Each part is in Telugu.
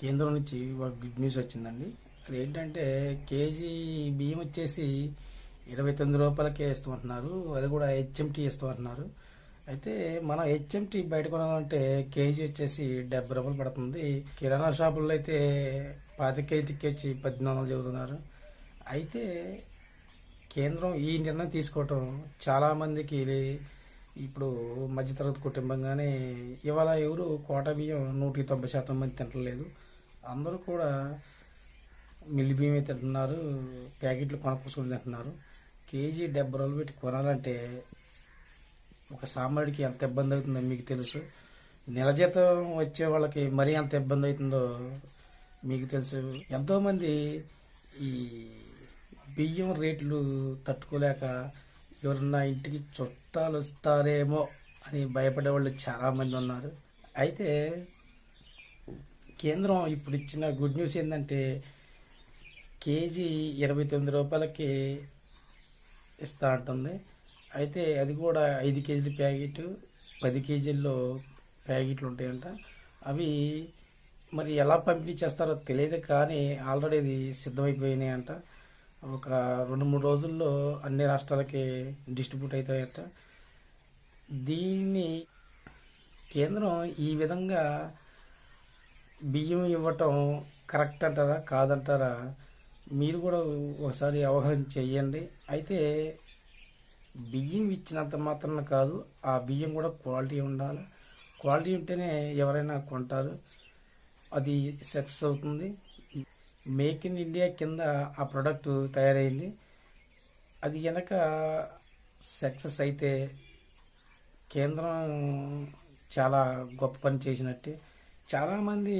కేంద్రం నుంచి ఒక గుడ్ న్యూస్ వచ్చిందండి. అది ఏంటంటే కేజీ బియ్యం వచ్చేసి ఇరవై తొమ్మిది రూపాయలకే ఇస్తామంటున్నారు. అది కూడా హెచ్ఎంటీ ఇస్తామంటున్నారు. అయితే మనం హెచ్ఎంటీ బయట కొనాలంటే కేజీ వచ్చేసి డెబ్బై రూపాయలు పడుతుంది. కిరాణా షాపుల్లో అయితే పాతి కేజీకి వచ్చి పద్దెనిమిది వందలు చెబుతున్నారు. అయితే కేంద్రం ఈ నిర్ణయం తీసుకోవటం చాలామందికి ఇప్పుడు మధ్యతరగతి కుటుంబంగానే ఇవాళ ఎవరు కోట బియ్యం నూట తొంభై శాతం మంది తింటలేదు. అందరూ కూడా మిల్లి బియ్యమే తింటున్నారు ప్యాకెట్లు కొనుక్కోసుకుని తింటున్నారు. కేజీ డెబ్బై రోజులు పెట్టి కొనాలంటే ఒక సామాన్యుడికి ఎంత ఇబ్బంది అవుతుందో మీకు తెలుసు. నెల జీతం వచ్చే వాళ్ళకి మరీ ఎంత ఇబ్బంది అవుతుందో మీకు తెలుసు. ఎంతోమంది ఈ బియ్యం రేట్లు తట్టుకోలేక ఎవరన్నా ఇంటికి చుట్టాలు వస్తారేమో అని భయపడే వాళ్ళు చాలామంది ఉన్నారు. అయితే కేంద్రం ఇప్పుడు ఇచ్చిన గుడ్ న్యూస్ ఏంటంటే కేజీ ఇరవై తొమ్మిది రూపాయలకి ఇస్తా ఉంటుంది అయితే అది కూడా ఐదు కేజీల ప్యాకెట్ పది కేజీల్లో ప్యాకెట్లు ఉంటాయంట. అవి మరి ఎలా పంపిణీ చేస్తారో తెలియదు కానీ ఆల్రెడీ ఇది సిద్ధమైపోయినాయి అంట ఒక రెండు మూడు రోజుల్లో అన్ని రాష్ట్రాలకి డిస్ట్రిబ్యూట్ అవుతాయట దీన్ని కేంద్రం ఈ విధంగా బియ్యం ఇవ్వటం కరెక్ట్ అంటారా కాదంటారా మీరు కూడా ఒకసారి అవగాహన చెయ్యండి. అయితే బియ్యం ఇచ్చినంత మాత్రమే కాదు ఆ బియ్యం కూడా క్వాలిటీ ఉండాలి. క్వాలిటీ ఉంటేనే ఎవరైనా కొంటారు. అది సక్సెస్ అవుతుంది. మేక్ ఇన్ ఇండియా కింద ఆ ప్రోడక్ట్ తయారైంది. అది కనుక సక్సెస్ అయితే కేంద్రం చాలా గొప్ప పని చేసినట్టే. చాలామంది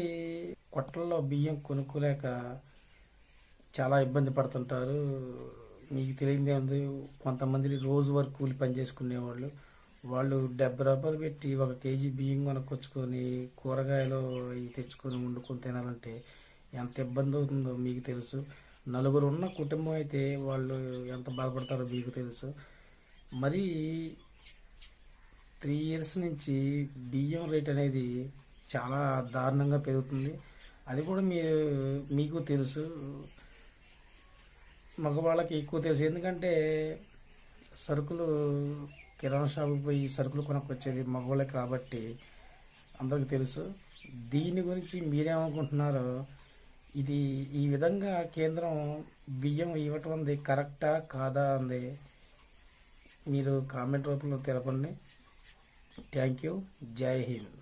కొట్టల్లో బియ్యం కొనుక్కోలేక చాలా ఇబ్బంది పడుతుంటారు. మీకు తెలియదే ఉంది కొంతమంది రోజు వరకు కూలి పని చేసుకునేవాళ్ళు. వాళ్ళు డెబ్బై రూపాయలు పెట్టి ఒక కేజీ బియ్యం కొనుక్కొచ్చుకొని కూరగాయలు తెచ్చుకొని వండుకొని తినాలంటే ఎంత ఇబ్బంది అవుతుందో మీకు తెలుసు. నలుగురు ఉన్న కుటుంబం అయితే వాళ్ళు ఎంత బాధపడతారో మీకు తెలుసు. మరి త్రీ ఇయర్స్ నుంచి బియ్యం రేట్ అనేది చాలా దారుణంగా పెరుగుతుంది. అది కూడా మీరు మీకు తెలుసు. మగవాళ్ళకి ఎక్కువ తెలుసు. ఎందుకంటే సరుకులు కిరాణా షాపుకి పోయి సరుకులు కొనకొచ్చేది మగవాళ్ళకి కాబట్టి అందరికి తెలుసు. దీని గురించి మీరేమనుకుంటున్నారో ఇది ఈ విధంగా కేంద్రం బియ్యం ఇవ్వటం ఉంది కరెక్టా? కాదా? అంది. మీరు కామెంట్ రూపంలో తెలపండి. Thank you. జై హింద్.